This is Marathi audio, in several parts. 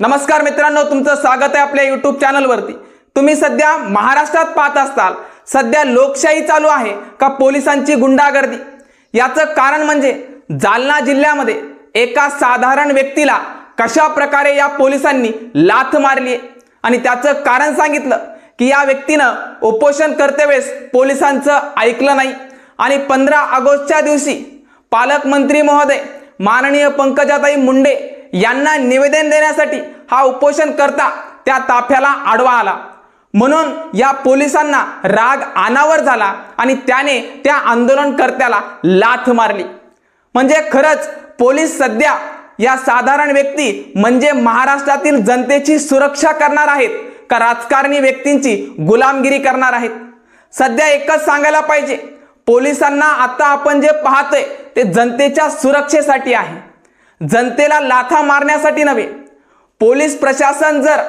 नमस्कार मित्रांनो तुमचं स्वागत आहे आपल्या युट्यूब चॅनलवरती तुम्ही सध्या महाराष्ट्रात पाहत असताल. सध्या लोकशाही चालू आहे का पोलिसांची गुंडागर्दी? याचं कारण म्हणजे जालना जिल्ह्यामध्ये एका साधारण व्यक्तीला कशा प्रकारे या पोलिसांनी लाथ मारली आणि त्याचं कारण सांगितलं की या व्यक्तीनं उपोषण करतेवेळेस पोलिसांचं ऐकलं नाही. आणि पंधरा ऑगस्टच्या दिवशी पालकमंत्री महोदय माननीय पंकजाताई मुंडे यांना निवेदन देण्यासाठी हा उपोषण करता त्या ताफ्याला आडवा आला. म्हणून या पोलिसांना राग अनावर झाला आणि त्याने त्या आंदोलनकर्त्याला लाथ मारली. म्हणजे खरंच पोलीस सध्या या साधारण व्यक्ती म्हणजे महाराष्ट्रातील जनतेची सुरक्षा करणार आहेत का राजकारणी व्यक्तींची गुलामगिरी करणार आहेत? सध्या एकच सांगायला पाहिजे पोलिसांना आता आपण जे पाहतोय ते जनतेच्या सुरक्षेसाठी आहे. जनतेला लाथा मारण्यासाठी नव्हे. पोलीस प्रशासन जर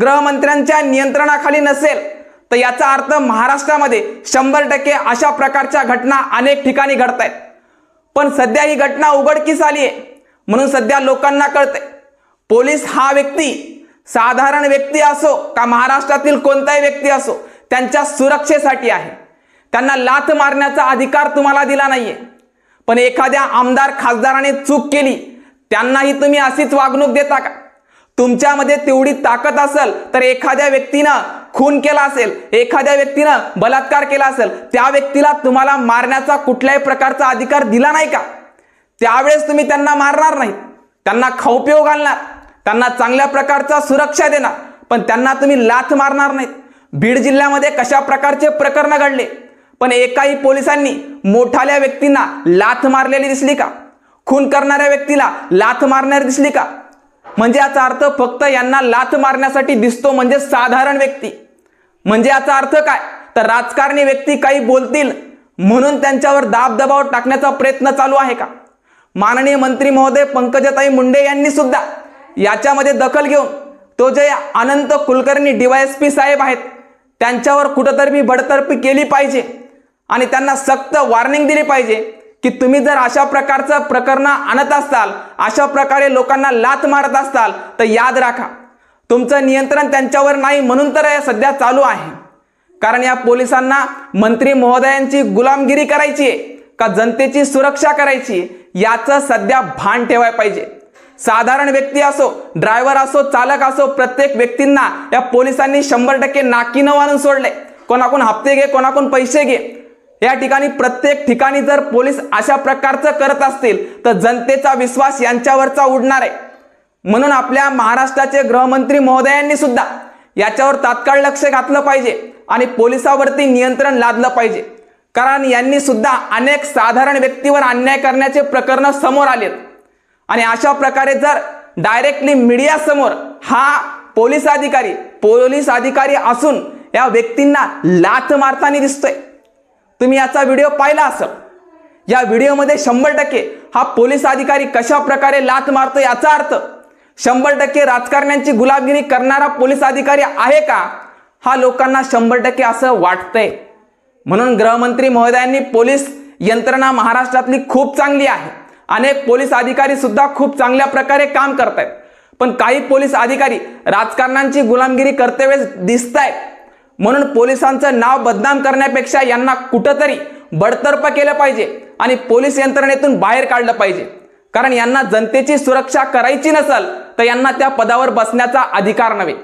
गृहमंत्र्यांच्या नियंत्रणाखाली नसेल तर याचा अर्थ महाराष्ट्रामध्ये शंभर टक्के अशा प्रकारच्या घटना अनेक ठिकाणी घडत आहेत पण सध्या ही घटना उघडकीस आली आहे म्हणून सध्या लोकांना कळतंय. पोलीस हा व्यक्ती साधारण व्यक्ती असो का महाराष्ट्रातील कोणताही व्यक्ती असो त्यांच्या सुरक्षेसाठी आहे. त्यांना लाथ मारण्याचा अधिकार तुम्हाला दिला नाहीये. पण एखाद्या आमदार खासदाराने चूक केली त्यांनाही तुम्ही अशीच वागणूक देता का? तुमच्यामध्ये तेवढी ताकद असेल तर एखाद्या व्यक्तीनं खून केला असेल एखाद्या व्यक्तीनं बलात्कार केला असेल त्या व्यक्तीला तुम्हाला मारण्याचा कुठल्याही प्रकारचा अधिकार दिला नाही का? त्यावेळेस तुम्ही त्यांना मारणार नाही. त्यांना खाऊपिऊ घालणार त्यांना चांगल्या प्रकारचा सुरक्षा देणार पण त्यांना तुम्ही लाथ मारणार नाहीत बीड जिल्ह्यामध्ये कशा प्रकारचे प्रकरण घडले? पण एकाही पोलिसांनी मोठाल्या व्यक्तींना लाथ मारलेली दिसली का? खून करणाऱ्या व्यक्तीला लाथ मारणारी दिसली का? म्हणजे याचा अर्थ फक्त यांना लाथ मारण्यासाठी दिसतो म्हणजे साधारण व्यक्ती. म्हणजे याचा अर्थ काय? तर राजकारणी व्यक्ती काही बोलतील म्हणून त्यांच्यावर दाबदबाव टाकण्याचा प्रयत्न चालू आहे का? माननीय मंत्री महोदय पंकजाताई मुंडे यांनी सुद्धा याच्यामध्ये दखल घेऊन तो जे अनंत कुलकर्णी डीवायएसपी साहेब आहेत त्यांच्यावर कुठंतरी मी बडतर्फी केली पाहिजे आणि त्यांना सक्त वॉर्निंग दिली पाहिजे. की तुम्ही जर अशा प्रकारचं प्रकरण आणत असताल अशा प्रकारे लोकांना लात मारत असताल तर याद राखा तुमचं नियंत्रण त्यांच्यावर नाही म्हणून तर सध्या चालू आहे. कारण या पोलिसांना मंत्री महोदयांची गुलामगिरी करायची आहे का जनतेची सुरक्षा करायची याचं सध्या भान ठेवायला पाहिजे. साधारण व्यक्ती असो ड्रायव्हर असो चालक असो प्रत्येक व्यक्तींना या पोलिसांनी शंभर टक्के नाकीनं आणून सोडले कोणाकोण हप्ते घे कोणाकोण पैसे घे. या ठिकाणी प्रत्येक ठिकाणी जर पोलीस अशा प्रकारचं करत असतील तर जनतेचा विश्वास यांच्यावरचा उडणार आहे. म्हणून आपल्या महाराष्ट्राचे गृहमंत्री महोदयांनी सुद्धा याच्यावर तात्काळ लक्ष घातलं पाहिजे आणि पोलिसावरती नियंत्रण लादलं पाहिजे. कारण यांनी सुद्धा अनेक साधारण व्यक्तीवर अन्याय करण्याचे प्रकरण समोर आलेत. आणि अशा प्रकारे जर डायरेक्टली मीडिया समोर हा पोलीस अधिकारी पोलीस अधिकारी असून या व्यक्तींना लाथ मारताना दिसतोय. तुम्ही याचा व्हिडिओ पाहिला असं या व्हिडिओमध्ये शंभर टक्के हा पोलीस अधिकारी कशा प्रकारे लाथ मारतो याचा अर्थ शंभर टक्के राजकारण्यांची गुलामगिरी करणारा पोलीस अधिकारी आहे का? हा लोकांना शंभर टक्के असं वाटतंय. म्हणून गृहमंत्री महोदयांनी पोलीस यंत्रणा महाराष्ट्रातली खूप चांगली आहे. अनेक पोलीस अधिकारी सुद्धा खूप चांगल्या प्रकारे काम करत आहेत पण काही पोलीस अधिकारी राजकारणांची गुलामगिरी करतेवेळेस दिसत आहेत म्हणून पोलिसांचं नाव बदनाम करण्यापेक्षा यांना कुठंतरी बडतर्फ केलं पाहिजे आणि पोलीस यंत्रणेतून बाहेर काढलं पाहिजे. कारण यांना जनतेची सुरक्षा करायची नसेल तर यांना त्या पदावर बसण्याचा अधिकार नव्हे.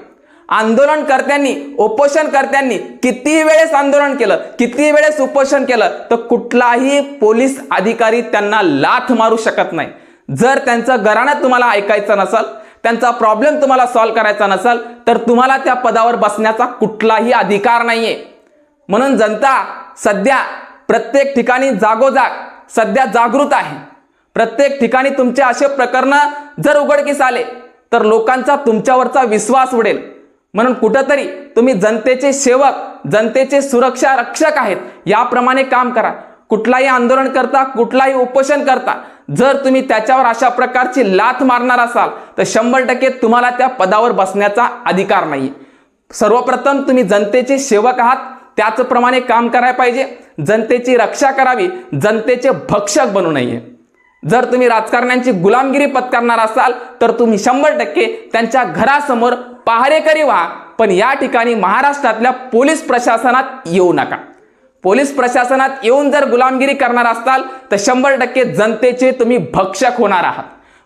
आंदोलनकर्त्यांनी उपोषणकर्त्यांनी किती वेळेस आंदोलन केलं किती वेळेस उपोषण केलं तर कुठलाही पोलीस अधिकारी त्यांना लाथ मारू शकत नाही. जर त्यांचं घराणं तुम्हाला ऐकायचं नसेल त्यांचा प्रॉब्लेम तुम्हाला सॉल्व्ह करायचा नसेल तर तुम्हाला त्या पदावर बसण्याचा कुठलाही अधिकार नाहीये. म्हणून जनता सध्या प्रत्येक ठिकाणी जागोजाग सध्या जागृत आहे. प्रत्येक ठिकाणी तुमचे असे प्रकरण जर उघडकीस आले तर लोकांचा तुमच्यावरचा विश्वास उडेल. म्हणून कुठंतरी तुम्ही जनतेचे सेवक जनतेचे सुरक्षा रक्षक आहेत याप्रमाणे काम करा. कुठलाही आंदोलन करता कुठलाही उपोषण करता जर तुम्ही त्याच्यावर अशा प्रकारची लाथ मारणार असाल तर शंभर टक्के तुम्हाला त्या पदावर बसण्याचा अधिकार नाही. सर्वप्रथम तुम्ही जनतेचे सेवक आहात त्याचप्रमाणे काम करायला पाहिजे. जनतेची रक्षा करावी जनतेचे भक्षक बनू नये. जर तुम्ही राजकारण्यांची गुलामगिरी पत्करणार असाल तर तुम्ही शंभर टक्के त्यांच्या घरासमोर पहारेकरी व्हा. पण या ठिकाणी महाराष्ट्रातल्या पोलीस प्रशासनात येऊ नका. पोलीस प्रशासनात येऊन जर गुलामगिरी करणार असाल तर शंभर टक्के जनतेचे तुम्ही भक्षक होणार आहात.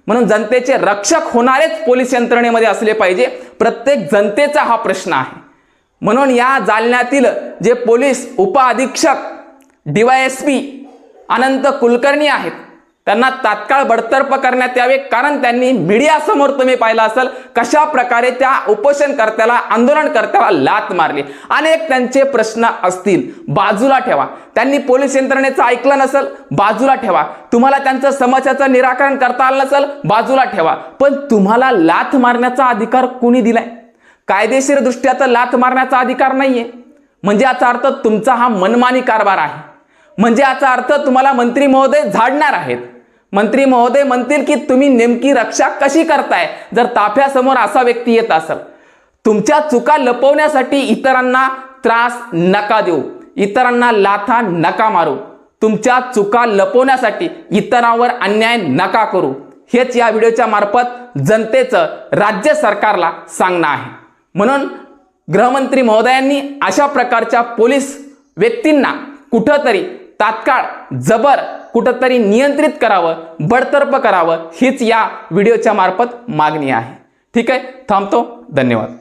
म्हणून जनतेचे रक्षक होणारेच पोलीस यंत्रणेमध्ये असले पाहिजे. प्रत्येक जनतेचा हा प्रश्न आहे. म्हणून या जालन्यातील जे पोलीस उपअधीक्षक डीवायएसपी अनंत कुलकर्णी आहेत त्यांना तात्काळ बडतर्फ करण्यात यावे कारण त्यांनी मीडियासमोर तुम्ही पाहिलं असेल कशा प्रकारे त्या उपोषणकर्त्याला आंदोलनकर्त्याला लात मारली. अनेक त्यांचे प्रश्न असतील. बाजूला ठेवा. त्यांनी पोलीस यंत्रणेचं ऐकलं नसेल बाजूला ठेवा. तुम्हाला त्यांचं समस्याचं निराकरण करता आलं नसेल बाजूला ठेवा. पण तुम्हाला लाथ मारण्याचा अधिकार कुणी दिलाय? कायदेशीर दृष्ट्या तर लाथ मारण्याचा अधिकार नाहीये. म्हणजे याचा अर्थ तुमचा हा मनमानी कारभार आहे. म्हणजे याचा अर्थ तुम्हाला मंत्री महोदय झाडणार आहेत. मंत्री महोदय म्हणतील की तुम्ही नेमकी रक्षा कशी करताय? जर ताफ्यासमोर असा व्यक्ती येत असेल तुमच्या चुका लपवण्यासाठी इतरांना त्रास नका देऊ. इतरांना लाथा नका मारू. तुमच्या चुका लपवण्यासाठी इतरांवर अन्याय नका करू. हेच या व्हिडिओच्या मार्फत जनतेचं राज्य सरकारला सांगणं आहे. म्हणून गृहमंत्री महोदयांनी अशा प्रकारच्या पोलीस व्यक्तींना कुठंतरी तात्काळ जबर कुठंतरी नियंत्रित करावं बडतर्फ करावं हीच या व्हिडिओच्या मार्फत मागणी आहे. ठीक आहे? थांबतो. धन्यवाद.